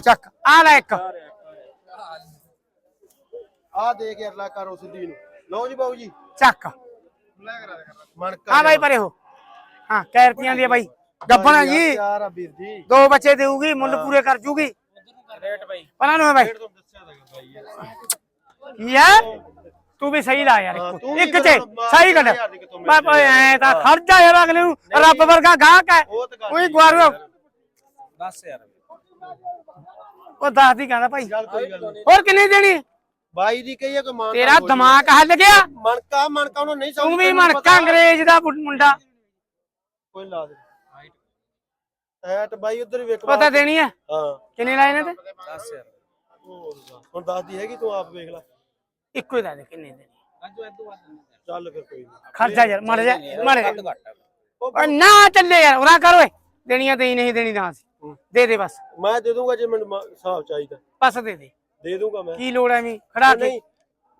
ਚੱਕ ਆ ਲੈ ਇੱਕ। ਆ ਦੇ ਕੇ ਅਰਲਾ ਕਰੋ ਸਿੱਧੀ ਨੂੰ। ਲਓ ਜੀ ਬਾਬੂ ਜੀ। ਚੱਕ। ਮਣਕਾ ਹਾਂ ਬਾਈ ਪਰੇ ਹੋ। ਹਾਂ ਕੈ ਰੁਪਈਆਂ ਦੀ ਆ ਬਾਈ। ਗੱਬਣਾ ਜੀ। ਯਾਰ ਆ ਵੀਰ ਜੀ। ਦੋ ਬੱਚੇ ਦੇਊਗੀ ਮੁੱਲ ਪੂਰੇ ਕਰ ਜੂਗੀ। ਰੇਟ ਬਾਈ। ਪਰਾਂ ਨੂੰ ਹੈ ਬਾਈ। ਰੇਟ ਤੁਹਾਨੂੰ ਦੱਸਿਆ ਤਾਂ ਬਾਈ ਯਾਰ। ਤੂੰ ਵੀ ਸਹੀ ਲਾ ਯਾਰ ਇੱਕ। ਚ ਸਹੀ ਮੈਂ ਭਾਈ ਐ ਤਾਂ ਖਰਚਾ ਯਾਰ ਅਗਲੇ ਨੂੰ। ਰੱਬ ਵਰਗਾ ਗਾਹਕ ਹੈ। ਗੱਲ ਠੀਕ ਗਵਾਰੂ। ਦੱਸ ਯਾਰ। ਉਹ ਦੱਸ ਦੀ ਕਹਿੰਦਾ ਭਾਈ। ਚੱਲ ਕੋਈ ਗੱਲ ਨਹੀਂ। ਹੋਰ ਕਿੰਨੀ ਦੇਣੀ? ਬਾਈ ਦੀ ਕਹੀਏ ਕਿ ਮਾਂ ਤੇਰਾ ਦਿਮਾਗ ਹੱਲ ਗਿਆ? ਮਣਕਾ ਮਣਕਾ ਉਹਨੂੰ ਨਹੀਂ ਤੂੰ ਵੀ ਮਣਕਾ। ਅੰਗਰੇਜ਼ ਦਾ ਮੁੰਡਾ। ਕੋਈ ਲਾ ਦੇ। ਐਟ ਬਾਈ ਉਧਰ ਵੇਖ ਪਤਾ ਦੇਣੀ ਹੈ ਹਾਂ। ਕਿੰਨੇ ਲਾਏ ਨੇ ਤੇ? ਦੱਸ ਯਾਰ ਹੋਰ ਦੱਸ। ਹੁਣ ਦੱਸਦੀ ਹੈਗੀ ਤੂੰ ਆਪ ਵੇਖ ਲੈ। ਇੱਕੋ ਹੀ ਦੱਸ ਦੇ ਕਿੰਨੇ ਦੇਣੀ। ਚੱਲ ਫਿਰ ਕੋਈ ਨਹੀਂ ਖਰਚਾ ਯਾਰ ਮੜ ਜਾ ਮੜ ਜਾ ਨਾ ਚੱਲੇ ਯਾਰ ਉਰਾ ਕਰ ਓਏ। ਦੇਣੀਆਂ ਤੇ ਹੀ ਨਹੀਂ ਦੇਣੀ ਨਾ ਸੀ ਦੇ ਦੇ ਬਸ। ਮੈਂ ਦੇ ਦੂੰਗਾ ਜੇ ਮੈਨੂੰ ਹਿਸਾਬ ਚਾਹੀਦਾ। ਬਸ ਦੇ ਦੇ। ਦੇ ਦੂੰਗਾ ਮੈਂ। ਕੀ ਲੋੜ ਐ ਵੀ ਖੜਾ ਕੇ। ਨਹੀਂ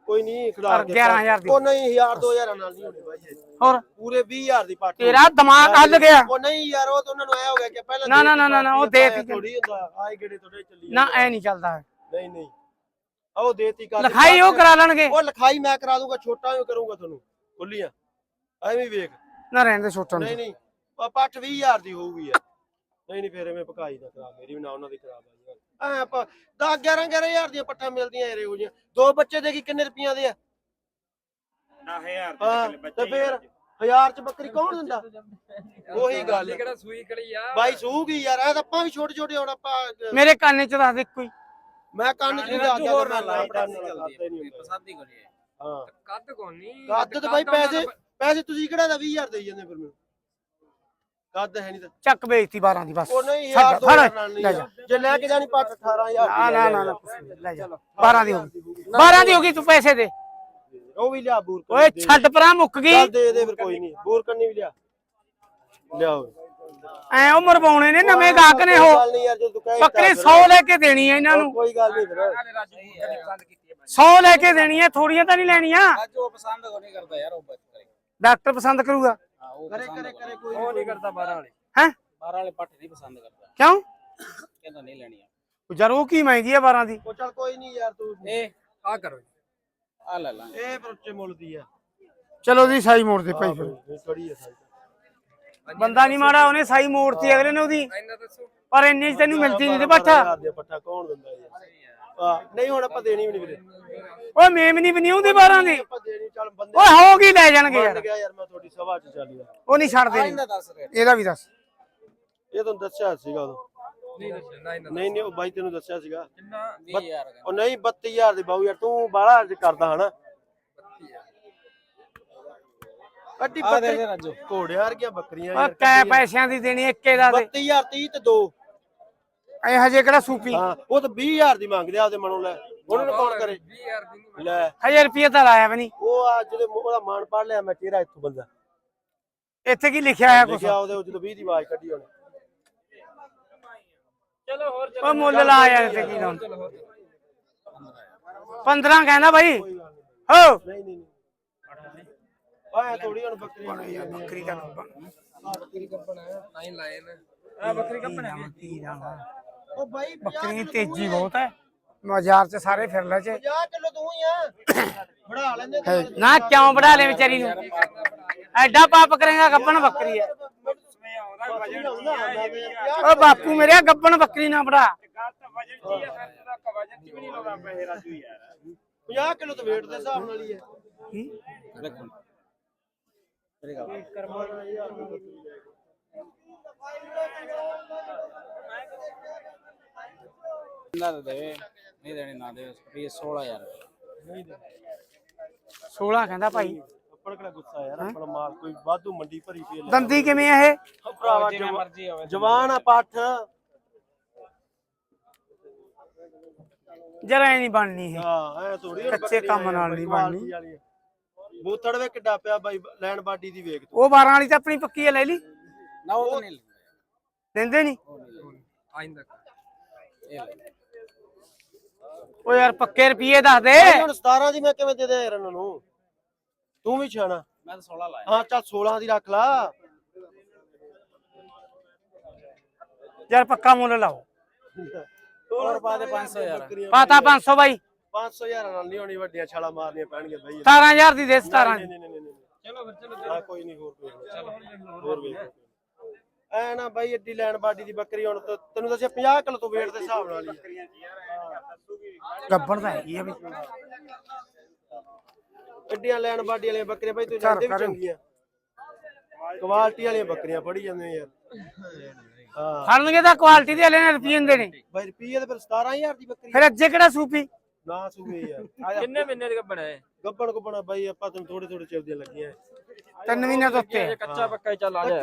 ਕੋਈ ਨਹੀਂ ਖਿਲਾ ਪਰ 11,000 ਦੀ। ਉਹ ਨਹੀਂ 1000 2000 ਨਾਲ ਨਹੀਂ ਹੋਣੀ ਬਾਈ। ਹੋਰ? ਪੂਰੇ 20000 ਦੀ ਪਾਟੀ ਤੇਰਾ ਦਿਮਾਗ ਹੱਲ ਗਿਆ। ਉਹ ਨਹੀਂ ਯਾਰ ਉਹ ਤਾਂ ਉਹਨਾਂ ਨੂੰ ਐ ਹੋ ਗਿਆ ਕਿ ਪਹਿਲਾਂ ਨਾ, ਨਾ, ਨਾ, ਨਾ, ਉਹ ਦੇ ਦਿੱਤੀ। ਥੋੜੀ ਹੁੰਦਾ ਆਏ ਗੇੜੇ ਥੋੜੇ ਚੱਲੀ ਨਾ ਐ ਨਹੀਂ ਚੱਲਦਾ। ਨਹੀਂ ਨਹੀਂ। ਉਹ ਦੇਤੀ ਕਰ ਲਿਖਾਈ ਉਹ ਕਰਾ ਲੈਣਗੇ। ਉਹ ਲਿਖਾਈ ਮੈਂ ਕਰਾ ਦੂੰਗਾ ਛੋਟਾ ਵੀ ਕਰੂੰਗਾ ਤੁਹਾਨੂੰ। ਖੁੱਲੀਆਂ ਐਵੇਂ ਵੇਖ। ਨਾ ਰਹਿੰਦੇ ਛੋਟਾ ਨਹੀਂ ਨਹੀਂ। ਪੱਟ 20000 ਦੀ ਹੋਊਗੀ ਯਾਰ ਨਹੀਂ ਨਹੀਂ ਫੇਰ ਐਵੇਂ ਪਕਾਈ ਨਾ ਕਰਾ ਮੇਰੀ ਵੀ ਨਾ ਉਹਨਾਂ ਦੀ ਬਾਈ ਐ ਆਪਾਂ 10 11 11000 ਦੀਆਂ ਪੱਟਾਂ ਮਿਲਦੀਆਂ ਇਹੋ ਜਿਹੀਆਂ। ਦੋ ਬੱਚੇ ਦੇ ਕੀ ਕਿੰਨੇ ਰੁਪਈਆਂ ਦੇ ਆ? 10000 ਹਾਂ ਤੇ ਫੇਰ ਹਜ਼ਾਰ ਚ ਬੱਕਰੀ ਕੌਣ ਦਿੰਦਾ? ਉਹੀ ਗੱਲ। ਕਿਹੜਾ ਸੂਈ ਕੜੀ ਆ? ਬਾਈ ਸੂਗੀ ਯਾਰ ਐ ਤਾਂ ਆਪਾਂ ਵੀ ਛੋਟੇ ਛੋਟੇ ਹੁਣ ਆਪਾਂ ਮੇਰੇ ਕੰਨ ਚ ਦੱਸ ਦੇ ਕੋਈ ਮੈਂ ਕੰਨ ਚ ਹੋਰ ਨਾ ਲਾ ਹੁੰਦਾ। ਪਸੰਦ ਹੀ ਕਰੀ ਹਾਂ। ਕੱਦ ਕੋਨੀ ਕੱਦ ਤੇ ਬਾਈ ਪੈਸੇ ਪੈਸੇ ਤੁਸੀਂ ਕਿਹੜਾ ਦਾ 20000 ਦੇਈ ਜਾਂਦੇ ਫਿਰ ਮੈਨੂੰ? ਕੱਦ ਹੈ ਨਹੀਂ ਤਾਂ। ਚੱਕ ਵੇਚਤੀ 12 ਦੀ ਬਸ। ਉਹ ਨਹੀਂ ਯਾਰ ਦੋ ਨਹੀਂ ਲੈ। ਜੇ। ਲੈ ਕੇ ਜਾਣੀ ਪੱਟ 18000 ਨਾ ਨਾ ਨਾ ਲੈ ਜਾ। 12 ਦੀ ਹੋ ਗਈ। 12 ਦੀ ਹੋ ਗਈ ਤੂੰ ਪੈਸੇ ਦੇ। ਉਹ ਵੀ ਲਿਆ ਬੂਰ ਓਏ ਛੱਡ ਪਰਾਂ ਮੁੱਕ ਗਈ। ਦੇ ਦੇ ਫਿਰ ਕੋਈ ਨਹੀਂ। ਬੂਰ ਕੰਨੀ ਵੀ ਲਿਆ। ਲਿਆਓ ਐ ਉਹ ਮਰਵਾਉਣੇ ਨੇ ਨਵੇਂ ਗਾਹਕ ਨੇ ਉਹ। ਬੱਕਰੀ 100 ਲੈ ਕੇ ਦੇਣੀ ਹੈ ਇਹਨਾਂ ਨੂੰ। ਕੋਈ ਗੱਲ ਨਹੀਂ ਫਿਰ। ਰਾਜੂ ਕਦੀ ਪਸੰਦ ਕੀਤੀ ਹੈ 100 ਲੈ ਕੇ ਦੇਣੀ ਹੈ ਥੋੜੀਆਂ ਤਾਂ ਨਹੀਂ ਲੈਣੀਆਂ। ਰਾਜੂ ਉਹ ਪਸੰਦ ਕੋ ਨਹੀਂ ਕਰਦਾ ਯਾਰ ਉਹ ਬੱਚ ਕਰੇ। ਡਾਕਟਰ ਪਸੰਦ ਕਰੂਗਾ। ਉਹ ਕਰੇ ਪਸੰਦ ਕਰੇ ਕਰੇ ਕੋਈ ਉਹ ਨਹੀਂ ਕਰਦਾ 12 ਵਾਲੇ। ਹੈ? 12 ਵਾਲੇ ਪੱਠ ਨਹੀਂ ਪਸੰਦ ਕਰਦਾ। ਕਿਉਂ? ਕਹਿੰਦਾ ਨਹੀਂ ਲੈਣੀ ਆ। ਯਾਰ ਉਹ ਕੀ ਮਹਿੰਗੀ ਹੈ 12 ਦੀ? ਉਹ ਚੱਲ ਕੋਈ ਨਹੀਂ ਯਾਰ ਤੂੰ ਇਹ ਆ ਕਰੋ ਆ ਲੈ ਲਾ। ਇਹ ਪਰ ਉੱਚੇ ਮੁੱਲ ਦੀ ਆ। ਚਲੋ ਜੀ ਸਾਈ ਮੋੜ ਦੇ ਭਾਈ ਫਿਰ। ਬੰਦਾ ਨਹੀਂ ਮਾੜਾ ਉਹਨੇ ਸਾਈ ਮੋੜਤੀ ਅਗਲੇ ਨੇ ਉਹਦੀ। ਪਰ ਇੰਨੀ 'ਚ ਤੈਨੂੰ ਮਿਲਦੀ ਨਹੀਂ ਤੇ ਪੱਠਾ ਪੱਠਾ ਕੌਣ ਦਿੰਦਾ ਯਾਰ ਨਹੀਂ ਹੁਣ ਆਪਾਂ ਦੇਣੀ ਵੀ ਨਹੀਂ ਵੀਰੇ। ਓਏ ਮੇਮਨੀ ਵੀ ਨਹੀਂ ਹੁੰਦੀ 12 ਦੀ। ਆਪਾਂ ਦੇਣੀ ਚੱਲ ਬੰਦੇ ਓਏ ਹੋ ਗਈ ਲੈ ਜਾਣਗੇ ਯਾਰ। ਗਿਆ ਯਾਰ ਮੈਂ ਤੁਹਾਡੀ ਸਭਾ ਚ ਚੱਲ ਯਾਰ ਉਹ ਨਹੀਂ ਛੱਡਦੇ ਇਹਦਾ ਵੀ ਦੱਸ। ਇਹ ਤੁਹਾਨੂੰ ਦੱਸਿਆ ਸੀਗਾ ਉਦੋਂ। ਨਹੀਂ ਨਹੀਂ ਨਹੀਂ ਉਹ ਬਾਈ ਤੈਨੂੰ ਦੱਸਿਆ ਸੀਗਾ। ਕਿੰਨਾ? 20000 ਉਹ ਨਹੀਂ 32000 ਦੀ ਬਾਊ ਯਾਰ ਤੂੰ ਅੱਜ ਕਰਦਾ ਹਨਾ। ਅੱਡੀ ਬੱਕਰੀ। ਦੇ ਰਾਜੂ। ਘੋੜਿਆਂ ਵਰਗੀਆਂ ਬੱਕਰੀਆਂ ਓ ਕੈ ਪੈਸਿਆਂ ਦੀ ਦੇਣੀ ਇੱਕੇ ਦਾ ਦੇ। 32000 30 ਤੇ 2 ਇਹ ਹਜੇ ਕਿਹੜਾ ਸੂਪੀ ਹਾਂ ਉਹ ਤਾਂ 20000 ਦੀ ਮੰਗਦੇ ਆ ਉਹਦੇ ਮਨੋਂ ਲੈ। ਉਹਨਾਂ ਨੂੰ ਕੌਣ ਕਰੇ? 20000 ਦੀ ਨਹੀਂ ਲੈ। ਹਜੇ ਰੁਪਏ ਤਾਂ ਲਾਇਆ ਵੀ ਨਹੀਂ। ਉਹ ਅੱਜ ਦੇ ਉਹਦਾ ਮਾਨ ਪੜ ਲਿਆ ਮੈਂ ਚਿਹਰਾ ਇੱਥੋਂ ਬੰਦਾ। ਇੱਥੇ ਕੀ ਲਿਖਿਆ ਹੋਇਆ ਕੁਛ? ਲਿਖਿਆ ਉਹਦੇ ਉਹ ਜਦੋਂ 20 ਦੀ ਆਵਾਜ਼ ਕੱਢੀ ਉਹਨੇ। ਚਲੋ ਹੋਰ ਓ ਮੁੱਲ ਲਾ ਯਾਰ ਇੱਥੇ ਕੀ ਲਾਉਣ। 15 ਕਹਿੰਦਾ ਬਾਈ। ਹੋ। ਨਹੀਂ ਨਹੀਂ ਨਹੀਂ। ਆਇਆ ਥੋੜੀ ਹੁਣ ਬੱਕਰੀ ਬੱਕਰੀ ਦਾ ਬੱਕਰੀ ਕੱਪਣ ਨਹੀਂ ਲਾਏ ਨੇ। ਆ ਬੱਕਰੀ ਕੱਪਣ ਹੈ ਉਹ ਬਾਈ 50 ਬੱਕਰੀ ਤੇਜ਼ੀ ਬਹੁਤ ਹੈ। ਬਾਜ਼ਾਰ 'ਚ ਸਾਰੇ ਫਿਰ ਲੈ ਚ 50 ਕਿਲੋ ਤੂੰ ਹੀ ਆ। ਬੜਾ ਲੈਂਦੇ ਤੂੰ। ਨਾ ਕਿਉਂ ਬੜਾ ਲੈ ਵਿਚਾਰੀ ਨੂੰ? ਐਡਾ ਪਾਪ ਕਰੇਗਾ ਗੱਬਣ ਬੱਕਰੀ ਓ ਬਾਪੂ ਮੇਰੇ ਗੱਬਣ ਬੱਕਰੀ ਨਾ ਬੜਾ 50 ਕਿਲੋ ਤਾਂ weight ਦੇ ਹਿਸਾਬ ਨਾਲ ਹੀ ਹੈ। ਨਾ ਦੇ ਦੇ ਨਹੀਂ ਦੇਣੀ ਨਾ ਦੇ ਰੁਪਏ 16000 16 ਕਹਿੰਦਾ ਭਾਈ ਆਪਣਾ ਕਿਹੜਾ ਗੁੱਸਾ ਯਾਰ ਆਪਣਾ ਮਾਲ ਕੋਈ ਵਾਧੂ ਮੰਡੀ ਭਰੀ ਪਈ ਹੈ ਦੰਦੀ ਕਿਵੇਂ ਆ ਇਹ ਭਰਾਵਾ ਜਿਵੇਂ ਮਰਜ਼ੀ ਹੋਵੇ ਜਵਾਨ ਆ ਪੱਠ ਜਰਾ ਐ ਨਹੀਂ ਬਣਨੀ ਇਹ ਹਾਂ ਐ ਥੋੜੀ ਕੱਚੇ ਕੰਮ ਨਾਲ ਨਹੀਂ ਬਣਨੀ। ਬੂਥੜ ਵੇ ਕਿੱਡਾ ਪਿਆ ਬਾਈ ਲੈਣ ਬਾਡੀ ਦੀ ਵੇਖ ਤੂੰ ਉਹ 12 ਵਾਲੀ ਤਾਂ ਆਪਣੀ ਪੱਕੀ ਹੈ ਲੈ ਲਈ ਨਾ ਉਹ ਤਾਂ ਨਹੀਂ ਲੈਂਦਾ ਦਿੰਦੇ ਨਹੀਂ ਨਹੀਂ ਆਇੰਦਾ ਇਹ ਲੈ ਓ ਯਾਰ ਪੱਕੇ ਰੁਪਏ ਦੱਸ ਦੇ। ਬਾਈ ਹੁਣ 17 ਦੀ ਮੈਂ ਕਿਵੇਂ ਦੇ ਦਿਆਂ ਯਾਰ ਇਹਨਾਂ ਨੂੰ? ਤੂੰ ਵੀ ਛਾਣਾ ਮੈਂ ਤਾਂ 16 ਲਾਇਆ। ਹਾਂ ਚੱਲ 16 ਦੀ ਰੱਖ ਲਾ। ਯਾਰ ਪੱਕਾ ਮੁੱਲ ਲਾਓ। ਹੋਰ ਪਾ ਦੇ 500 ਯਾਰ। ਪਾਤਾ 500 ਬਾਈ। 500 ਹਜ਼ਾਰ ਨਾਲ ਨਹੀਂ ਹੋਣੀ ਵੱਡੀਆਂ ਛਾਲਾ ਮਾਰਨੀਆਂ ਪੈਣਗੀਆਂ ਬਈ। 17000 ਦੀ ਦੇ 17 ਨਹੀਂ ਨਹੀਂ ਨਹੀਂ ਨਹੀਂ ਚਲੋ ਫਿਰ ਚਲੋ ਕੋਈ ਨਹੀਂ ਹੋਰ ਕੋਈ ਚਲੋ। ਹੋਰ ਵੇਖ। ਐ ਨਾ ਬਾਈ ਏਡੀ ਲੈਣ ਬਾਡੀ ਦੀ ਬੱਕਰੀ ਹੁਣ ਤਾਂ ਤੈਨੂੰ ਦੱਸਿਆ 50 ਕਿਲੋ ਤੋਂ weight ਦੇ ਹਿਸਾਬ ਨਾਲ ਹੀ। ਗੱਬਣ ਤਾਂ ਹੈਗੀ ਆ ਵੀ। ਏਡੀਆਂ ਲੈਣ ਬਾਡੀ ਵਾਲੀਆਂ ਬੱਕਰੀਆਂ ਬਾਈ ਤੂੰ ਜਾਂਦੇ ਵੀ। ਚੰਗੀਆਂ। ਕੁਆਲਿਟੀ ਵਾਲੀਆਂ ਬੱਕਰੀਆਂ ਫੜੀ ਜਾਂਦੇ ਯਾਰ। ਹਾਂ। ਖੜਨਗੇ ਤਾਂ ਕੁਆਲਿਟੀ ਦੇ ਵਾਲੇ ਨੇ ਰੁਪਈਏ ਦੇ ਨੇ ਬਾਈ ਰੁਪਈਏ ਤੇ ਫਿਰ 17000 ਦੀ ਬੱਕਰੀ ਫਿਰ ਅੱਜੇ ਕਿਹੜਾ ਸੂਪੀ? ਨਾ ਸੂਏ ਯਾਰ। ਕਿੰਨੇ ਮਹੀਨੇ ਦੀ ਗੱਬਣ ਹੈ? ਗੱਬਣ ਗੁੱਬਣਾ ਬਾਈ ਆਪਾਂ ਤੈਨੂੰ ਥੋੜੇ ਥੋੜੇ ਚਿਰ ਦੀਆਂ ਲੱਗੀਆਂ। ਤਿੰਨ ਮਹੀਨੇ ਤੋਂ ਉੱਤੇ। ਕੱਚਾ ਪੱਕਾ ਹੀ ਚੱਲ ਆ ਜਾ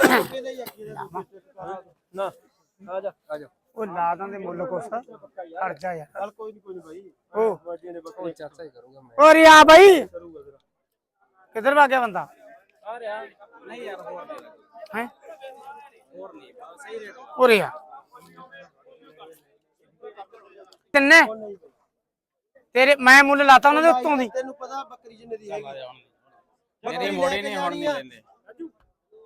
ਨਾ। ਆ ਜਾ ਆ ਜਾ। ਉਹ ਲਾਦਾਂ ਦੇ ਮੁੱਲ ਕੁਛ। ਖੜ ਜਾ ਯਾਰ। ਚੱਲ ਕੋਈ ਨਹੀਂ ਕੋਈ ਨਹੀਂ ਬਾਈ। ਉਹ ਬਾਡੀਆਂ ਨੇ ਬੱਕਰੀ ਚਾਚਾ ਹੀ ਕਰੂੰਗਾ ਮੈਂ। ਓ ਰਿਆ ਬਾਈ। ਕਰੂਗਾ ਜਰਾ ਕਿੱਧਰ ਭਾ ਗਿਆ ਬੰਦਾ? ਆ ਰਿਹਾ। ਨਹੀਂ ਯਾਰ ਹੋਰ ਦੇ ਹੈ? ਹੋਰ ਨਹੀਂ ਸਹੀ ਰੇਟ ਓ ਰਿਆ। ਕਿੰਨੇ? ਤੇਰੇ ਮੈਂ ਮੁੱਲ ਲਾਤਾ ਉਹਨਾਂ ਦੇ ਉੱਤੋਂ ਦੀ। ਤੈਨੂੰ ਪਤਾ ਬੱਕਰੀ ਜਿੰਨੇ ਦੀ ਹੈਗੀ ਮੇਰੀ ਮੋੜੀ ਨਹੀਂ ਹੁਣ ਨਹੀਂ ਲੈਂਦੇ।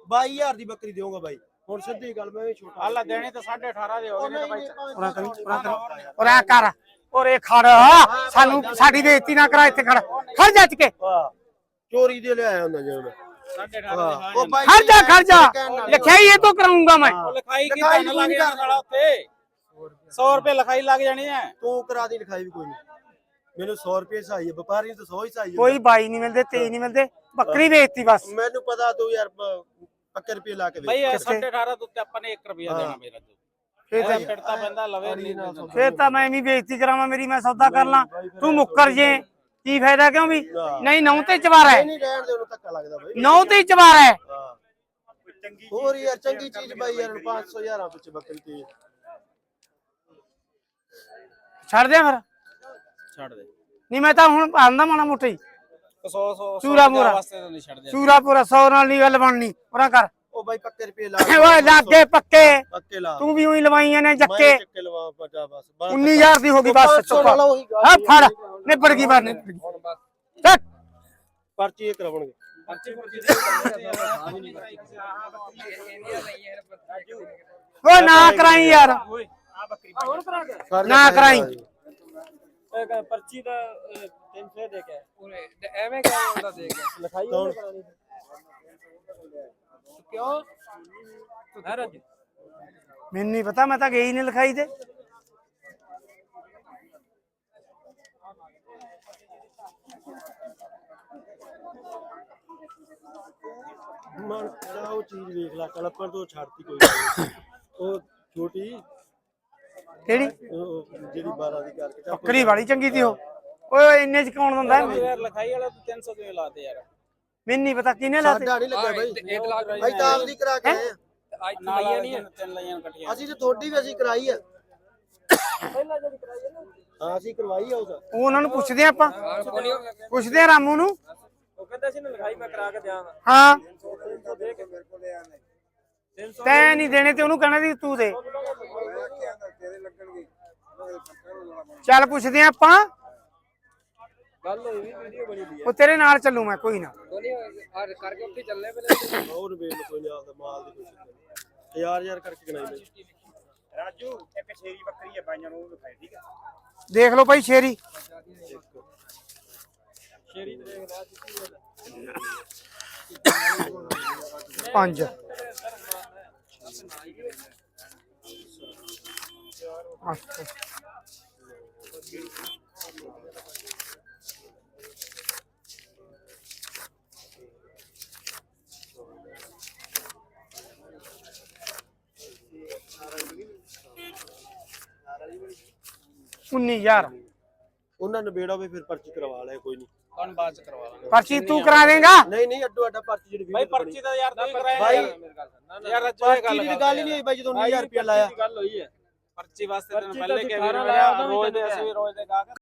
22000 ਦੀ ਬੱਕਰੀ ਦੇਵਾਂਗਾ ਬਾਈ। ਹੁਣ ਸਿੱਧੀ ਗੱਲ ਮੈਂ ਵੀ ਛੋਟਾ ਅੱਲਾ ਦੇਣੀ ਤਾਂ 18.5 ਦੇ ਹੋ ਗਏ ਨਹੀਂ ਭਾਵੇਂ ਉਰਾ ਕਰੀ ਉਰਾ ਕਰੀ। ਉਰਾ ਕਰ। ਉਰੇ ਖੜ। ਸਾਨੂੰ ਸਾਡੀ ਬੇਇੱਜ਼ਤੀ ਨਾ ਕਰਾ ਇੱਥੇ ਖੜ। ਖੜ ਜਾ ਕੇ ਹਾਂ ਚੋਰੀ ਦੇ ਲਿਆਇਆ ਹੁੰਦਾ ਜਿਵੇਂ 18.5 ਹਾਂ ਉਹ ਬਾਈ ਖੜ ਜਾ ਖੜ ਜਾ। ਲਿਖਿਆ ਹੀ ਇਹ ਤੋਂ ਕਰਾਉਂਗਾ ਮੈਂ। ਲਿਖਾਈ ਕੀ ਲਿਖਾਈ ਲੱਗ ਨਹੀਂ ਜਾਣਾ ਸਾਲਾ ਉੱਤੇ 100 ਰੁਪਏ ਲਿਖਾਈ ਲੱਗ ਜਾਣੀ ਹੈ ਤੂੰ ਕਰਾ ਦੀ ਲਿਖਾਈ ਵੀ ਕੋਈ ਨਹੀਂ ਮੈਨੂੰ 100 ਰੁਪਏ ਸਹਾਈ ਹੈ ਵਪਾਰੀ ਨੂੰ ਤਾਂ 100 ਹੀ ਸਹਾਈ ਹੈ ਕੋਈ ਬਾਈ ਨਹੀਂ ਮਿਲਦੇ ਤੇਈ ਨਹੀਂ ਮਿਲਦੇ ਬੱਕਰੀ ਵੇਚਤੀ ਬਸ। ਮੈਨੂੰ ਪਤਾ ਤੂੰ ਯਾਰ ਪ- ਪੱਕੇ ਰੁਪਏ ਲਾ ਕੇ ਬਈ ਵੇਚ। 18.5 ਤੋਂ ਉੱਤੇ ਆਪਾਂ ਨੇ 1 ਰੁਪਿਆ ਦੇਣਾ ਮੇਰਾ ਤੂੰ ਫੇਰ ਤਾਂ ਫਿਰਤਾ ਪੈਂਦਾ ਲਵੇ ਨਹੀਂ ਫੇਰ ਤਾਂ ਮੈਂ ਵੀ ਬੇਇੱਜ਼ਤੀ ਕਰਾਵਾਂ ਮੇਰੀ ਮੈਂ ਸੌਦਾ ਕਰ ਲਾਂ। ਤੂੰ ਮੁੱਕਰ ਜੇ। ਕੀ ਫਾਇਦਾ ਕਿਉਂ ਵੀ? ਨਹੀਂ ਨੌ ਤੇ ਚਵਾਰਾ ਹੈ। ਨਹੀਂ ਰਹਿਣ ਦੇ ਉਹਨੂੰ ਧੱਕਾ ਲੱਗਦਾ ਬਾਈ। ਨੌ ਤੇ ਚਵਾਰਾ ਹੈ। ਹਾਂ। ਹੋਰ ਯਾਰ ਚੰਗੀ ਚੀਜ਼ ਬਾਈ ਯਾਰ 500 ਹਜ਼ਾਰਾਂ ਵਿੱਚ ਬੱਕਰੀ ਤੇ ਛੱਡ ਦਿਆਂ ਫਿਰ। ਛੱਡ ਦੇ। ਨਹੀਂ ਮੈਂ ਤਾਂ ਹੁਣ ਆਂਦਾ ਮਾਣਾ ਮੋਟਾ ਹੀ। 100 100 ਚੂਰਾ ਮੂਰਾ। ਵਾਸਤੇ ਤਾਂ ਨਹੀਂ ਛੱਡਦੇ ਚੂਰਾ ਪੂਰਾ 100 ਨਾਲ ਨਹੀਂ ਗੱਲ ਬਣਨੀ। ਪੂਰਾ ਕਰ। ਉਹ ਬਾਈ ਪੱਕੇ ਰੁਪਏ ਲਾ ਓਏ ਲਾਗੇ ਪੱਕੇ। ਪੱਕੇ ਲਾ। ਤੂੰ ਵੀ ਉਹੀ ਲਵਾਈਆਂ ਨੇ ਜੱਕੇ। ਮੈਂ ਚੱਕੇ ਲਵਾ ਪਟਾ ਬਸ। ਬਸ 19000 ਦੀ ਹੋ ਗਈ ਬਸ ਚੁੱਪ। ਉਹੀ ਹਾਂ ਫੜ। ਨਿਬੜ ਗਈ ਬਾਤ ਨਿਬੜ ਗਈ। ਚੱਕ। ਪਰਚੀ ਇਹ ਕਰਾਉਣਗੇ ਪਰਚੀ ਪੁਰਚੀ ਦੇ ਓਏ ਨਾ ਕਰਾਈ ਯਾਰ। ਨਾ ਕਰਾਈ। ਪਰਚੀ ਦਾ 300 ਦੇ ਕੇ ਐਵੇਂ ਕਿਆ ਹੁੰਦਾ ਦੇ ਕੇ ਲਿਖਾਈ ਕੌਣ? ਕਿਉਂ? ਹੈ ਰਾਜ ਮੈਨੂੰ ਨਹੀਂ ਪਤਾ ਮੈਂ ਤਾਂ ਗਈ ਨਹੀਂ ਲਿਖਾਈ ਤੇ। ਮਨ ਉਹ ਚੀਜ਼ ਵੇਖ ਲੈ ਕਲਪਰ ਤੋਂ ਛੱਡਤੀ ਕੋਈ ਗੱਲ ਨੀ। ਉਹ ਛੋਟੀ ਕਿਹੜੀ? ਉਹ ਜਿਹੜੀ 12 ਦੀ ਕਰਕੇ ਬੱਕਰੀ ਵਾਲੀ ਚੰਗੀ ਤੀ ਉਹ। ਓਏ ਇੰਨੇ ਚ ਕੌਣ ਦਿੰਦਾ? ਯਾਰ ਲਿਖਾਈ ਵਾਲਾ ਤੂੰ 300 ਕਿਵੇਂ ਲਾਤੇ ਯਾਰ? ਮੈਨੂੰ ਨਹੀਂ ਪਤਾ ਕਿਹਨੇ ਲਾਤੇ। ਸਾਡਾ ਨਹੀਂ ਲੱਗਿਆ ਬਾਈ। ਅਸੀਂ ਤਾਂ ਆਪਦੀ ਕਰਾ ਕੇ ਆਏ ਆ। ਲਾਈਆਂ ਨਹੀਂ ਤਿੰਨ ਲਾਈਆਂ ਇਕੱਠੀਆਂ। ਅਸੀਂ ਤੇ ਤੁਹਾਡੀ ਵੀ ਅਸੀਂ ਕਰਾਈ ਆ। ਹਾਂ ਅਸੀਂ ਕਰਵਾਈ ਆ ਉਸ। ਉਹ ਉਹਨਾਂ ਨੂੰ ਪੁੱਛਦੇ ਆ ਆਪਾਂ। ਪੁੱਛਦੇ ਆ ਰਾਮੂ ਨੂੰ। ਉਹ ਕਹਿੰਦਾ ਸੀ ਨਾ ਲਿਖਾਈ ਮੈਂ ਕਰਾ ਕੇ ਦਿਆਂਗਾ ਹਾਂ। 300 ਦੇ ਕੇ। ਮੇਰੇ ਕੋਲੇ ਆਨੇ 300 ਤੈਂ ਨਹੀਂ ਦੇਣੇ ਤੇ ਉਹਨੂੰ ਕਹਿਣਾ ਸੀ ਤੂੰ ਦੇ। ਚੱਲ ਪੁੱਛਦੇ ਆ ਆਪਾਂ। ਗੱਲ ਹੋਈ ਵੀ ਵੀਡੀਓ ਬਣੀ ਦੀ ਉਹ ਤੇਰੇ ਨਾਲ ਚੱਲੂ ਮੈਂ ਕੋਈ ਨਾ। ਕੋਨੀ ਔਰ ਕਰਕੇ ਉੱਥੇ ਚੱਲਨੇ ਪਹਿਲੇ ਹੋਰ ਵੇਖ ਲਓ ਕੋਈ ਨਹੀਂ ਆਪਦਾ ਮਾਲ ਦੀ ਕੋਈ ਹਜ਼ਾਰ ਹਜ਼ਾਰ ਕਰਕੇ ਗਣਾਈ ਮੈਂ ਰਾਜੂ ਇੱਕ ਸ਼ੇਰੀ ਬੱਕਰੀ ਹੈ ਬਾਈਆਂ ਨੂੰ ਉਹ ਦਿਖਾਈ ਠੀਕ ਹੈ ਦੇਖ ਲਓ ਭਾਈ ਸ਼ੇਰੀ ਸ਼ੇਰੀ ਤੇ ਦੇਖ ਲੈ। ਪੰਜ। ਅੱਠ ਉੱਨੀ ਹਜ਼ਾਰ ਉਹਨਾਂ ਨੇ ਬੇੜਾ ਵੀ ਫਿਰ ਪਰਚੀ ਕਰਵਾ ਲਿਆ ਕੋਈ ਨਹੀਂ। ਕੌਣ ਬਾਅਦ ਚ ਕਰਵਾ ਲਾਂਗੇ? ਪਰਚੀ ਤੂੰ ਕਰਾ ਦੇਗਾ? ਨਹੀਂ ਨਹੀਂ ਅੱਡੋ ਅੱਡਾ ਪਰਚੀ ਜਿਹੜੀ ਵੀਡੀਓ ਪਰਚੀ ਦਾ ਯਾਰ ਤੂੰ ਕਰਾਇਆ ਭਾਈ, ਯਾਰ ਰੱਜੋ ਇਹ ਪਰਚੀ ਦੀ ਗੱਲ ਹੀ ਨਹੀਂ ਹੋਈ ਬਾਈ ਜਦੋਂ 19000 ਰੁਪਏ ਲਾਇਆ। ਗੱਲ ਹੋਈ ਹੈ। ਪਰਚੀ ਵਾਸਤੇ ਤੈਨੂੰ ਪਰਚੀ ਤਾਂ ਪਹਿਲੇ ਕਿ ਅਠਾਰਾਂ ਲਾਇਆ, ਉਦੋਂ ਵੀ ਰੋਜ਼ ਦੇ ਤੈਨੂੰ ਅਸੀਂ ਵੀ ਰੋਜ਼ ਦੇ ਗਾਹਕ